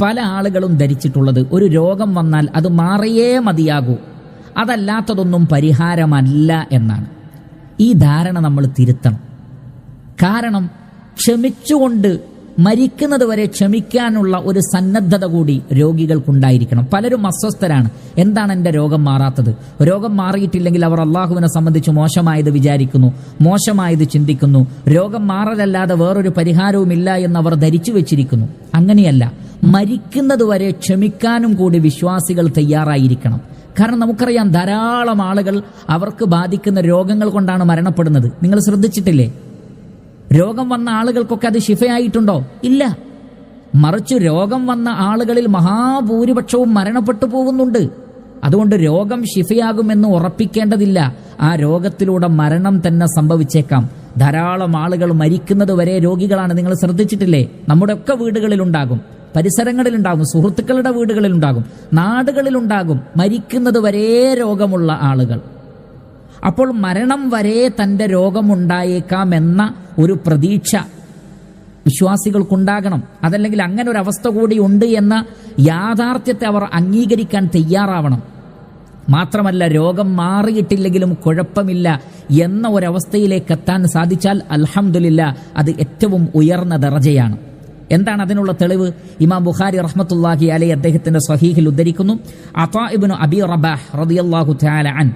പല ആളുകളും ധരിച്ചിട്ടുള്ളത്. ഒരു രോഗം വന്നാൽ അത് മാറിയേ മതിയാകൂ. അതല്ലാത്തതൊന്നും പരിഹാരമല്ല എന്നാണ്. ഈ ധാരണ നമ്മൾ തിരുത്തണം. കാരണം ക്ഷമിച്ചുകൊണ്ട് മരിക്കുന്നത് വരെ ക്ഷമിക്കാനുള്ള ഒരു സന്നദ്ധത കൂടി രോഗികൾക്കുണ്ടായിരിക്കണം. പലരും അസ്വസ്ഥരാണ്. എന്താണ് എന്റെ രോഗം മാറാത്തത്? രോഗം മാറിയിട്ടില്ലെങ്കിൽ അവർ അള്ളാഹുവിനെ സംബന്ധിച്ച് മോശമായത് വിചാരിക്കുന്നു മോശമായത് ചിന്തിക്കുന്നു. രോഗം മാറലല്ലാതെ വേറൊരു പരിഹാരവുമില്ല എന്ന് അവർ ധരിച്ചു വെച്ചിരിക്കുന്നു. അങ്ങനെയല്ല. മരിക്കുന്നത് വരെ ക്ഷമിക്കാനും കൂടി വിശ്വാസികൾ തയ്യാറായിരിക്കണം. കാരണം നമുക്കറിയാം ധാരാളം ആളുകൾ അവർക്ക് ബാധിക്കുന്ന രോഗങ്ങൾ കൊണ്ടാണ് മരണപ്പെടുന്നത്. നിങ്ങൾ ശ്രദ്ധിച്ചിട്ടില്ലേ? രോഗം വന്ന ആളുകൾക്കൊക്കെ അത് ശിഫയായിട്ടുണ്ടോ? ഇല്ല. മറിച്ച് രോഗം വന്ന ആളുകളിൽ മഹാഭൂരിപക്ഷവും മരണപ്പെട്ടു പോകുന്നുണ്ട്. അതുകൊണ്ട് രോഗം ശിഫയാകുമെന്ന് ഉറപ്പിക്കേണ്ടതില്ല. ആ രോഗത്തിലൂടെ മരണം തന്നെ സംഭവിച്ചേക്കാം. ധാരാളം ആളുകൾ മരിക്കുന്നത് വരെ രോഗികളാണ്. നിങ്ങൾ ശ്രദ്ധിച്ചിട്ടില്ലേ? നമ്മുടെയൊക്കെ വീടുകളിലുണ്ടാകും. പരിസരങ്ങളിലുണ്ടാകും സുഹൃത്തുക്കളുടെ വീടുകളിലുണ്ടാകും നാടുകളിലുണ്ടാകും മരിക്കുന്നത് വരെ രോഗമുള്ള ആളുകൾ. അപ്പോൾ മരണം വരെ തന്റെ രോഗമുണ്ടായേക്കാമെന്ന ഒരു പ്രതീക്ഷ വിശ്വാസികൾക്കുണ്ടാകണം. അതല്ലെങ്കിൽ അങ്ങനെ ഒരു അവസ്ഥ കൂടി ഉണ്ട് എന്ന യാഥാർത്ഥ്യത്തെ അവർ അംഗീകരിക്കാൻ തയ്യാറാവണം. മാത്രമല്ല രോഗം മാറിയിട്ടില്ലെങ്കിലും കുഴപ്പമില്ല എന്ന ഒരവസ്ഥയിലേക്ക് എത്താൻ സാധിച്ചാൽ അൽഹംദുലില്ല അത് ഏറ്റവും ഉയർന്ന ദർജയാണ്. എന്താണ് അതിനുള്ള തെളിവ്? ഇമാം ബുഖാരി റഹ്മത്തുല്ലാഹി അലൈ അദ്ദേഹത്തിന്റെ സഹീഹിൽ ഉദ്ധരിക്കുന്നു. അതാ ഇബ്നു അബി റബാഹ് റളിയല്ലാഹു തആല അൻ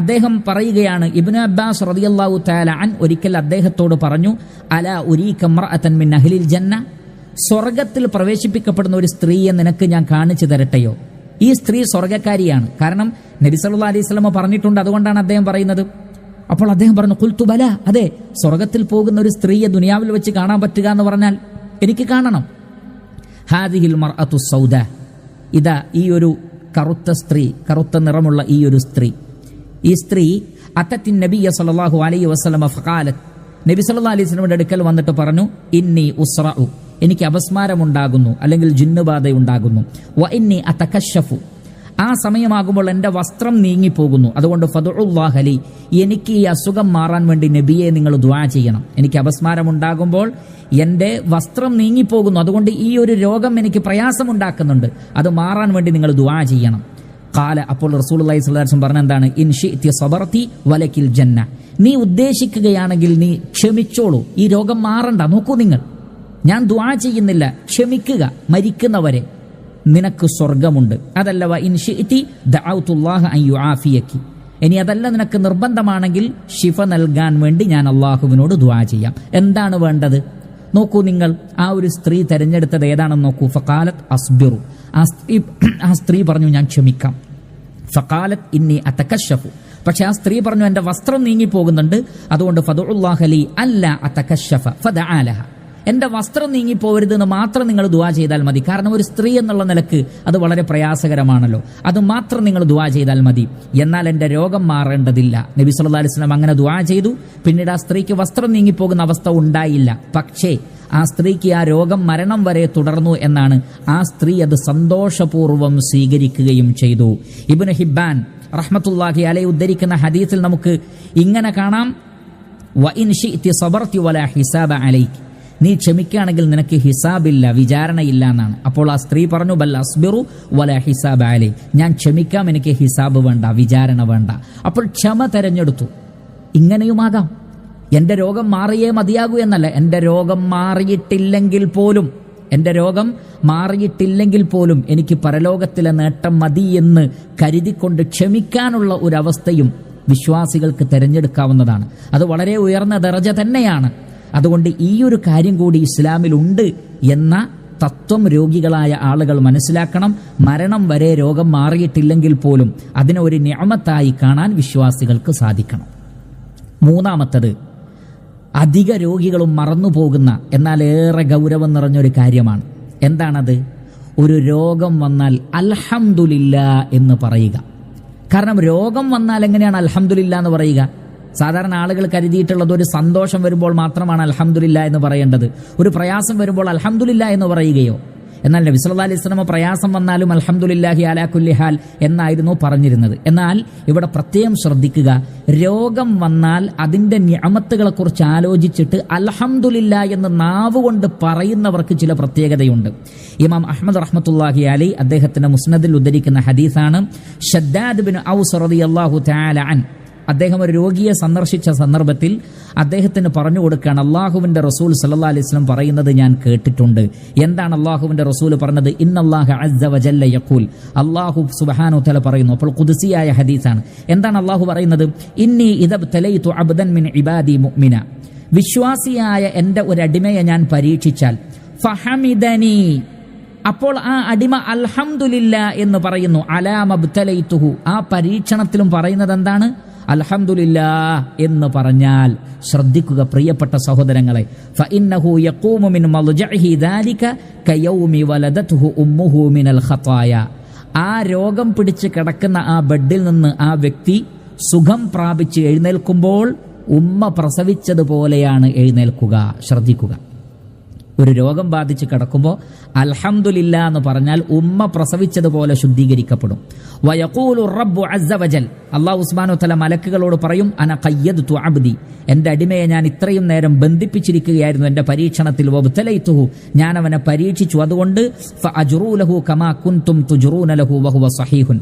അദ്ദേഹം പറയുകയാണ് ഇബ്നു അബ്ബാസ് റളിയല്ലാഹു തആല അൻ ഒരിക്കൽ അദ്ദേഹത്തോട് പറഞ്ഞു അല ഉരീക മർഅതൻ മിൻ അഹ്ലിൽ ജന്ന? സ്വർഗത്തിൽ പ്രവേശിപ്പിക്കപ്പെടുന്ന ഒരു സ്ത്രീയെ നിനക്ക് ഞാൻ കാണിച്ചു തരട്ടെയോ? ഈ സ്ത്രീ സ്വർഗക്കാരിയാണ് കാരണം നബി സല്ലല്ലാഹു അലൈഹി സ്വലമ പറഞ്ഞിട്ടുണ്ട് അതുകൊണ്ടാണ് അദ്ദേഹം പറയുന്നത്. അപ്പോൾ അദ്ദേഹം പറഞ്ഞു കുൽത്തുബല അതെ സ്വർഗത്തിൽ പോകുന്ന ഒരു സ്ത്രീയെ ദുനിയാവിൽ വെച്ച് കാണാൻ പറ്റുക എന്ന് പറഞ്ഞാൽ എനിക്ക് കാണണം. ഹാദിഹിൽ മർ മർഅത്തു സൗദ. ഇതാ ഈ ഒരു കറുത്ത സ്ത്രീ കറുത്ത നിറമുള്ള ഈ ഒരു സ്ത്രീ. ഈ സ്ത്രീ അത്തത്തിൻ നബിയ സല്ലല്ലാഹു അലൈഹി വസ്ലമ ഫഖാലത്ത്. നബി സല്ലാ അലൈഹി സ്വലമിന്റെ അടുക്കൽ വന്നിട്ട് പറഞ്ഞു ഇന്നി ഉസ്റഉ. എനിക്ക് അപസ്മാരമുണ്ടാകുന്നു അല്ലെങ്കിൽ ജിന്നുബാധയുണ്ടാകുന്നു. വ ഇന്നി അതകശഫു ആ സമയമാകുമ്പോൾ എന്റെ വസ്ത്രം നീങ്ങിപ്പോകുന്നു. അതുകൊണ്ട് ഫതുല്ലാഹലി എനിക്ക് ഈ അസുഖം മാറാൻ വേണ്ടി നബിയെ നിങ്ങൾ ദ്വാ ചെയ്യണം. എനിക്ക് അപസ്മാരമുണ്ടാകുമ്പോൾ എന്റെ വസ്ത്രം നീങ്ങിപ്പോകുന്നു. അതുകൊണ്ട് ഈ ഒരു രോഗം എനിക്ക് പ്രയാസമുണ്ടാക്കുന്നുണ്ട്. അത് മാറാൻ വേണ്ടി നിങ്ങൾ ദ്വാ ചെയ്യണം. കാല അപ്പോൾ റസൂൽ അള്ളഹി സ്വലാസം പറഞ്ഞ എന്താണ്? ഇൻഷി സബർത്തി വലക്കിൽ ജന്ന. നീ ഉദ്ദേശിക്കുകയാണെങ്കിൽ നീ ക്ഷമിച്ചോളൂ. ഈ രോഗം മാറണ്ട. നോക്കൂ നിങ്ങൾ. ഞാൻ ദ്വാ ചെയ്യുന്നില്ല. ക്ഷമിക്കുക. മരിക്കുന്നവരെ. നിനക്ക് സ്വർഗമുണ്ട് അതല്ല വ ഇൻ ഷിഇതി ദഅൗതുല്ലാഹ അൻ യുആഫിയകി. ഇനി അതല്ല നിനക്ക് നിർബന്ധമാണെങ്കിൽ ശിഫ നൽകാൻ വേണ്ടി ഞാൻ അള്ളാഹുവിനോട് ദുവാ ചെയ്യാം. എന്താണ് വേണ്ടത്? നോക്കൂ നിങ്ങൾ ആ ഒരു സ്ത്രീ തെരഞ്ഞെടുത്തത് ഏതാണെന്ന് നോക്കൂ. ഫക്കാലത്ത് അസ്ബിറു. ആ സ്ത്രീ ആ സ്ത്രീ പറഞ്ഞു ഞാൻ ക്ഷമിക്കാം. ഫക്കാലത്ത് ഇന്നി അത്തക്കശഫു പക്ഷെ ആ സ്ത്രീ പറഞ്ഞു എന്റെ വസ്ത്രം നീങ്ങി പോകുന്നുണ്ട് അതുകൊണ്ട് ഫതുല്ലാഹലി അല്ല അത്തക്കശഫ ഫദആലഹ എന്റെ വസ്ത്രം നീങ്ങിപ്പോകരുത് എന്ന് മാത്രം നിങ്ങൾ ദുവാ ചെയ്താൽ മതി. കാരണം ഒരു സ്ത്രീ എന്നുള്ള നിലയ്ക്ക് അത് വളരെ പ്രയാസകരമാണല്ലോ. അത് മാത്രം നിങ്ങൾ ദുവാ ചെയ്താൽ മതി. എന്നാൽ എന്റെ രോഗം മാറേണ്ടതില്ല. നബി സല്ലല്ലാഹു അലൈഹി വസല്ലം അങ്ങനെ ദുവാ ചെയ്തു. പിന്നീട് ആ സ്ത്രീക്ക് വസ്ത്രം നീങ്ങിപ്പോകുന്ന അവസ്ഥ ഉണ്ടായില്ല. പക്ഷേ ആ സ്ത്രീക്ക് ആ രോഗം മരണം വരെ തുടർന്നു എന്നാണ് ആ സ്ത്രീ അത് സന്തോഷപൂർവം സ്വീകരിക്കുകയും ചെയ്തു. ഇബ്നു ഹിബാൻ റഹ്മത്തുല്ലാഹി അലൈ ഉദ്ധരിക്കുന്ന ഹദീസിൽ നമുക്ക് ഇങ്ങനെ കാണാം. വ ഇൻ നീ ക്ഷമിക്കുകയാണെങ്കിൽ നിനക്ക് ഹിസാബില്ല വിചാരണയില്ല എന്നാണ്. അപ്പോൾ ആ സ്ത്രീ പറഞ്ഞു ബൽ അസ്ബിറു വല ഹിസാബ് ആലി ഞാൻ ക്ഷമിക്കാം എനിക്ക് ഹിസാബ് വേണ്ട വിചാരണ വേണ്ട. അപ്പോൾ ക്ഷമ തെരഞ്ഞെടുത്തു. ഇങ്ങനെയുമാകാം. എന്റെ രോഗം മാറിയേ മതിയാകൂ എന്നല്ല. എന്റെ രോഗം മാറിയിട്ടില്ലെങ്കിൽ പോലും എന്റെ രോഗം മാറിയിട്ടില്ലെങ്കിൽ പോലും എനിക്ക് പരലോകത്തിലെ നേട്ടം മതി എന്ന് കരുതിക്കൊണ്ട് ക്ഷമിക്കാനുള്ള ഒരവസ്ഥയും വിശ്വാസികൾക്ക് തിരഞ്ഞെടുക്കാവുന്നതാണ്. അത് വളരെ ഉയർന്ന ദർജ തന്നെയാണ്. അതുകൊണ്ട് ഈ ഒരു കാര്യം കൂടി ഇസ്ലാമിലുണ്ട് എന്ന തത്വം രോഗികളായ ആളുകൾ മനസ്സിലാക്കണം. മരണം വരെ രോഗം മാറിയിട്ടില്ലെങ്കിൽ പോലും അതിനെ ഒരു ഞാമത്തായി കാണാൻ വിശ്വാസികൾക്ക് സാധിക്കണം. മൂന്നാമത്തത് അധിക രോഗികളും മറന്നുപോകുന്ന എന്നാൽ ഏറെ ഗൗരവം നിറഞ്ഞൊരു കാര്യമാണ്. എന്താണത്? ഒരു രോഗം വന്നാൽ അൽഹംദുലില്ല എന്ന് പറയുക. കാരണം രോഗം വന്നാൽ എങ്ങനെയാണ് അൽഹംദുലില്ല എന്ന് പറയുക? സാധാരണ ആളുകൾ കരുതിയിട്ടുള്ളത് ഒരു സന്തോഷം വരുമ്പോൾ മാത്രമാണ് അലഹമുല്ല എന്ന് പറയേണ്ടത്. ഒരു പ്രയാസം വരുമ്പോൾ അലഹമുല്ല എന്ന് പറയുകയോ. എന്നാൽ നബി അലൈഹി സ്വലമ പ്രയാസം വന്നാലും അൽഹംദുലില്ലാഹി അലാ കുല്ലി ഹാൽ എന്നായിരുന്നു പറഞ്ഞിരുന്നത്. എന്നാൽ ഇവിടെ പ്രത്യേകം ശ്രദ്ധിക്കുക രോഗം വന്നാൽ അതിന്റെ ഞാമത്തുകളെ കുറിച്ച് ആലോചിച്ചിട്ട് അലഹമുല്ല എന്ന് നാവ് കൊണ്ട് പറയുന്നവർക്ക് ചില പ്രത്യേകതയുണ്ട്. ഇമാം അഹമ്മദ് റഹ്മത്തുല്ലാഹി അലി അദ്ദേഹത്തിന്റെ മുസ്നദിൽ ഉദ്ധരിക്കുന്ന ഹദീസാണ് ഷദ്ദാദ് ബിൻ ഔസ് റളിയല്ലാഹു തആല അൻ അദ്ദേഹം ഒരു രോഗിയെ സന്ദർശിച്ച സന്ദർഭത്തിൽ അദ്ദേഹത്തിന് പറഞ്ഞു കൊടുക്കുകയാണ് അള്ളാഹുവിന്റെ റസൂൽ സല്ലാ അലൈഹി സ്വലം പറയുന്നത് ഞാൻ കേട്ടിട്ടുണ്ട്. എന്താണ് അള്ളാഹുവിന്റെ റസൂൽ പറഞ്ഞത്? ഇന്നല്ലാഹു അസ്സ വജല്ല യഖൂൽ. അള്ളാഹു സുബ്ഹാനഹു തആല പറയുന്നു അപ്പോൾ ഖുദ്സിയായ ഹദീസാണ്. എന്താണ് അള്ളാഹു പറയുന്നത്? ഇന്നി ഇതബ് തലൈതു അബ്ദൻ മിൻ ഇബാദി മുഅ്മിന. വിശ്വാസിയായ എന്റെ ഒരു അടിമയെ ഞാൻ പരീക്ഷിച്ചാൽ ഫഹമിദനി. അപ്പോൾ ആ അടിമ അൽഹംദുലില്ല എന്ന് പറയുന്നു അലാമബ്തലൈത്തുഹു ആ പരീക്ഷണത്തിലും പറയുന്നത് എന്താണ്? അൽഹംദുലില്ലാ എന്ന് പറഞ്ഞാൽ ശ്രദ്ധിക്കുക പ്രിയപ്പെട്ട സഹോദരങ്ങളെ ആ രോഗം പിടിച്ച് കിടക്കുന്ന ആ ബെഡിൽ നിന്ന് ആ വ്യക്തി സുഖം പ്രാപിച്ച് എഴുന്നേൽക്കുമ്പോൾ ഉമ്മ പ്രസവിച്ചതുപോലെയാണ് എഴുന്നേൽക്കുക. ശ്രദ്ധിക്കുക. ഒരു രോഗം ബാധിച്ച് കിടക്കുമ്പോൾ അൽഹമുല്ല എന്ന് പറഞ്ഞാൽ ഉമ്മ പ്രസവിച്ചതുപോലെ ശുദ്ധീകരിക്കപ്പെടും. അള്ളാഹ് ഉസ്മാനു തല മലക്കുകളോട് പറയും അന കയ്യത് തു എന്റെ അടിമയെ ഞാൻ ഇത്രയും നേരം ബന്ധിപ്പിച്ചിരിക്കുകയായിരുന്നു എന്റെ പരീക്ഷണത്തിൽ. വബ്തലൈത്തുഹു. ഞാൻ അവനെ പരീക്ഷിച്ചു. അതുകൊണ്ട് ഫ അജുറൂലഹു കമാ കുൻതും തുജ്റൂന ലഹു വഹുവ സഹീഹുൻ.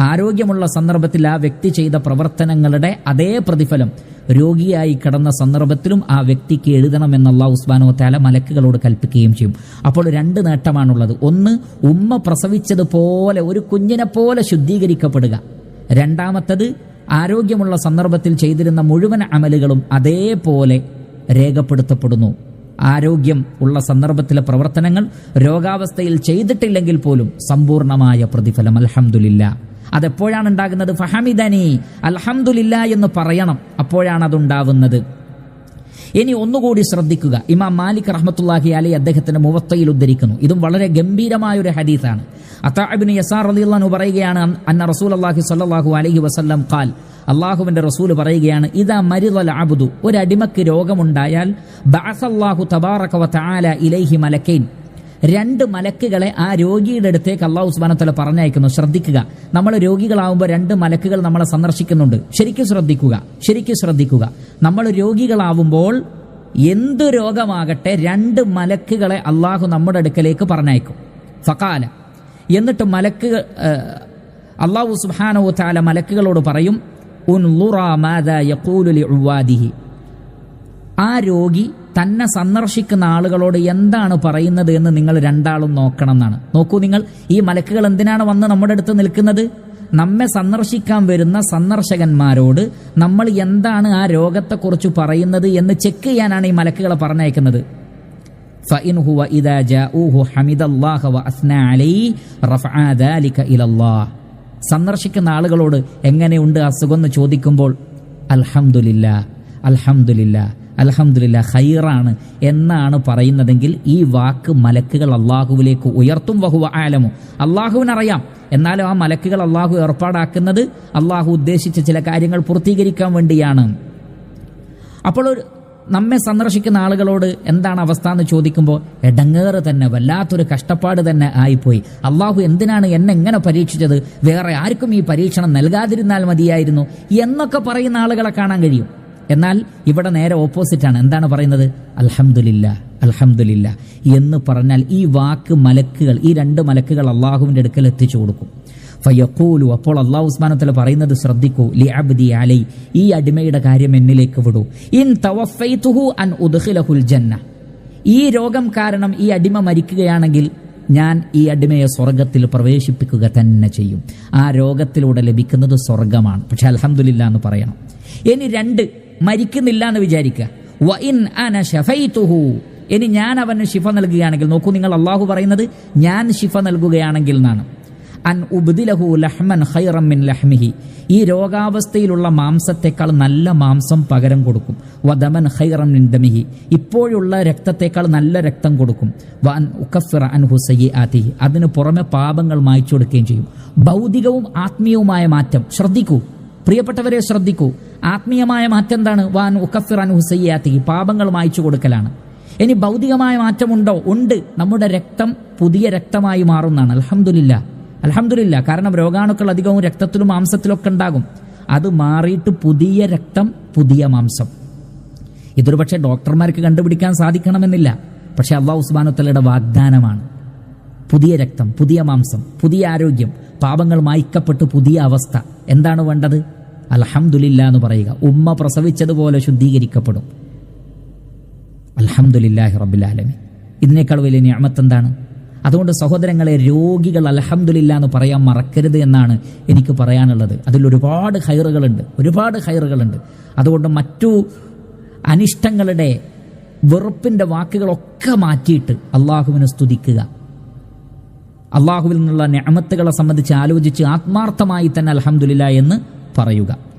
ആരോഗ്യമുള്ള സന്ദർഭത്തിൽ ആ വ്യക്തി ചെയ്ത പ്രവർത്തനങ്ങളുടെ അതേ പ്രതിഫലം രോഗിയായി കിടന്ന സന്ദർഭത്തിലും ആ വ്യക്തിക്ക് എഴുതണമെന്ന് അള്ളാഹു ഉസ്മാനോ താല മലക്കുകളോട് കൽപ്പിക്കുകയും ചെയ്യും. അപ്പോൾ രണ്ട് നേട്ടമാണുള്ളത്. ഒന്ന് ഉമ്മ പ്രസവിച്ചതുപോലെ ഒരു കുഞ്ഞിനെ പോലെ ശുദ്ധീകരിക്കപ്പെടുക. രണ്ടാമത്തത് ആരോഗ്യമുള്ള സന്ദർഭത്തിൽ ചെയ്തിരുന്ന മുഴുവൻ അമലുകളും അതേപോലെ രേഖപ്പെടുത്തപ്പെടുന്നു. ആരോഗ്യം ഉള്ള സന്ദർഭത്തിലെ പ്രവർത്തനങ്ങൾ രോഗാവസ്ഥയിൽ ചെയ്തിട്ടില്ലെങ്കിൽ പോലും സമ്പൂർണമായ പ്രതിഫലം. അൽഹംദുലില്ല. അതെപ്പോഴാണ് ഉണ്ടാകുന്നത്? ഫഹമിദനി അൽഹംദുലില്ല എന്ന് പറയണം. അപ്പോഴാണ് അതുണ്ടാവുന്നത്. ഇനി ഒന്നുകൂടി ശ്രദ്ധിക്കുക. ഇമാം മാലിക് റഹ്മത്തുല്ലാഹി അലി അദ്ദേഹത്തിന്റെ മുവത്തയിൽ ഉദ്ധരിക്കുന്നു. ഇതും വളരെ ഗംഭീരമായ ഒരു ഹദീസാണ് അത്താബിന് യസാർ അലിള്ളാഹു പറയുകയാണ് അന്ന റസൂൽ അള്ളാഹി സ്വല്ലല്ലാഹു അലൈഹി വസല്ലം ഖാൽ അള്ളാഹുവിന്റെ റസൂൽ പറയുകയാണ് ഇതാ മരിദൽ അബ്ദു ഒരു അടിമക്ക് രോഗമുണ്ടായാൽ ബഅസല്ലാഹു തബാറക വ ഇലൈഹി മലക്കൈൻ. രണ്ട് മലക്കുകളെ ആ രോഗിയുടെ അടുത്തേക്ക് അള്ളാഹു സുബാനത്തല പറഞ്ഞയക്കുന്നു. ശ്രദ്ധിക്കുക. നമ്മൾ രോഗികളാവുമ്പോൾ രണ്ട് മലക്കുകൾ നമ്മളെ സന്ദർശിക്കുന്നുണ്ട്. ശരിക്കും ശ്രദ്ധിക്കുക. ശരിക്കും ശ്രദ്ധിക്കുക. നമ്മൾ രോഗികളാവുമ്പോൾ എന്തു രോഗമാകട്ടെ രണ്ട് മലക്കുകളെ അള്ളാഹു നമ്മുടെ അടുക്കലേക്ക് പറഞ്ഞയക്കും. ഫക്കാല എന്നിട്ട് മലക്ക് അള്ളാഹു സുബാനോ താല മലക്കുകളോട് പറയും ഉൻ ആ രോഗി തന്നെ സന്ദർശിക്കുന്ന ആളുകളോട് എന്താണ് പറയുന്നത് എന്ന് നിങ്ങൾ രണ്ടാളും നോക്കണം എന്നാണ്. നോക്കൂ നിങ്ങൾ ഈ മലക്കുകൾ എന്തിനാണ് വന്ന് നമ്മുടെ അടുത്ത് നിൽക്കുന്നത്? നമ്മെ സന്ദർശിക്കാൻ വരുന്ന സന്ദർശകന്മാരോട് നമ്മൾ എന്താണ് ആ രോഗത്തെക്കുറിച്ച് പറയുന്നത് എന്ന് ചെക്ക് ചെയ്യാനാണ് ഈ മലക്കുകളെ പറഞ്ഞയക്കുന്നത്. സന്ദർശിക്കുന്ന ആളുകളോട് എങ്ങനെയുണ്ട് അസുഖം എന്ന് ചോദിക്കുമ്പോൾ അൽഹമുല്ല അൽഹമുല്ല അൽഹംദുലില്ല ഹൈറാണ് എന്നാണ് പറയുന്നതെങ്കിൽ ഈ വാക്ക് മലക്കുകൾ അള്ളാഹുവിലേക്ക് ഉയർത്തും വഹുവ ആലമോ അള്ളാഹുവിനറിയാം. എന്നാലും ആ മലക്കുകൾ അള്ളാഹു ഏർപ്പാടാക്കുന്നത് അള്ളാഹു ഉദ്ദേശിച്ച ചില കാര്യങ്ങൾ പൂർത്തീകരിക്കാൻ വേണ്ടിയാണ്. അപ്പോൾ ഒരു നമ്മെ സന്ദർശിക്കുന്ന ആളുകളോട് എന്താണ് അവസ്ഥ എന്ന് ചോദിക്കുമ്പോൾ എടങ്ങേറ് തന്നെ വല്ലാത്തൊരു കഷ്ടപ്പാട് തന്നെ ആയിപ്പോയി. അള്ളാഹു എന്തിനാണ് എന്നെ എങ്ങനെ പരീക്ഷിച്ചത്? വേറെ ആർക്കും ഈ പരീക്ഷണം നൽകാതിരുന്നാൽ മതിയായിരുന്നു എന്നൊക്കെ പറയുന്ന ആളുകളെ കാണാൻ കഴിയും. എന്നാൽ ഇവിടെ നേരെ ഓപ്പോസിറ്റാണ് എന്താണ് പറയുന്നത്? അൽഹംദുലില്ല അൽഹംദുലില്ല. എന്ന് പറഞ്ഞാൽ ഈ വാക്ക് മലക്കുകൾ ഈ രണ്ട് മലക്കുകൾ അള്ളാഹുവിന്റെ അടുക്കൽ എത്തിച്ചു കൊടുക്കും. ഫയക്കൂലു അപ്പോൾ അള്ളാഹു ഉസ്മാനത്തല പറയുന്നത് ശ്രദ്ധിക്കൂ. ലി അബ്ദി അലൈ ഈ അടിമയുടെ കാര്യം എന്നിലേക്ക് വിടൂ. ഇൻ തവഫൈതുഹു അൻ ഉദ്ഖിലഹുൽ ജന്ന. ഈ രോഗം കാരണം ഈ അടിമ മരിക്കുകയാണെങ്കിൽ ഞാൻ ഈ അടിമയെ സ്വർഗത്തിൽ പ്രവേശിപ്പിക്കുക തന്നെ ചെയ്യും. ആ രോഗത്തിലൂടെ ലഭിക്കുന്നത് സ്വർഗമാണ് പക്ഷെ അലഹമില്ല എന്ന് പറയണം. ഇനി രണ്ട് മരിക്കുന്നില്ല എന്ന് വിചാരിക്കുക വ ഇൻ അന ശഫൈതുഹു. ഇനി ഞാൻ അവന് ശിഫ നൽകുകയാണെങ്കിൽ നോക്കൂ നിങ്ങൾ അള്ളാഹു പറയുന്നത് ഞാൻ ശിഫ നൽകുകയാണെങ്കിൽ എന്നാണ്. അൻ ഉബ്ദിലഹു ലഹ്മൻ ഖൈറം മിൻ ലഹ്മിഹി. ഈ രോഗാവസ്ഥയിലുള്ള മാംസത്തെക്കാൾ നല്ല മാംസം പകരം കൊടുക്കും. വദമൻ ഖൈറം മിൻ ദമിഹി. ഇപ്പോഴുള്ള രക്തത്തെക്കാൾ നല്ല രക്തം കൊടുക്കും. വൻ ഉക്കഫിറ അൻഹു സയ്യിആതിഹി. അതിന് പുറമെ പാപങ്ങൾ മായ്ച്ചു കൊടുക്കുകയും ചെയ്യും. ഭൗതികവും ആത്മീയവുമായ മാറ്റം. ശ്രദ്ധിക്കൂ. പ്രിയപ്പെട്ടവരെ ശ്രദ്ധിക്കൂ. ആത്മീയമായ മാറ്റം എന്താണ് വാൻ ഉക്കഫിർ സയ്യാത്തി സയ്യിആതിഹി പാപങ്ങൾ മായ്ച്ചു കൊടുക്കലാണ്. ഇനി ഭൗതികമായ മാറ്റമുണ്ടോ? ഉണ്ട്. നമ്മുടെ രക്തം പുതിയ രക്തമായി മാറുന്നതാണ്. അലഹമില്ല അലഹമില്ല കാരണം രോഗാണുക്കൾ അധികവും രക്തത്തിലും മാംസത്തിലും ഒക്കെ ഉണ്ടാകും. അത് മാറിയിട്ട് പുതിയ രക്തം പുതിയ മാംസം. ഇതൊരു പക്ഷേ ഡോക്ടർമാർക്ക് കണ്ടുപിടിക്കാൻ സാധിക്കണമെന്നില്ല. പക്ഷെ അള്ളാഹു ഉസ്മാനുത്തലയുടെ വാഗ്ദാനമാണ്. പുതിയ രക്തം പുതിയ മാംസം പുതിയ ആരോഗ്യം പാപങ്ങൾ മായ്ക്കപ്പെട്ട് പുതിയ അവസ്ഥ. എന്താണ് വേണ്ടത്? അലഹമുല്ല എന്ന് പറയുക. ഉമ്മ പ്രസവിച്ചതുപോലെ ശുദ്ധീകരിക്കപ്പെടും. അൽഹംദുലില്ലാഹി റബുലാലമി ഇതിനേക്കാൾ വലിയ ഞാമത്ത് എന്താണ് അതുകൊണ്ട് സഹോദരങ്ങളെ രോഗികൾ അലഹമുല്ല എന്ന് പറയാൻ മറക്കരുത് എന്നാണ് എനിക്ക് പറയാനുള്ളത്. അതിൽ ഒരുപാട് ഹൈറുകളുണ്ട് ഒരുപാട് ഹൈറുകളുണ്ട് അതുകൊണ്ട് മറ്റു അനിഷ്ടങ്ങളുടെ വെറുപ്പിന്റെ വാക്കുകളൊക്കെ മാറ്റിയിട്ട് അള്ളാഹുവിനെ സ്തുതിക്കുക. അള്ളാഹുവിൽ നിന്നുള്ള ഞാമത്തുകളെ സംബന്ധിച്ച് ആലോചിച്ച് ആത്മാർത്ഥമായി തന്നെ അലഹമുല്ല എന്ന് പറയുക.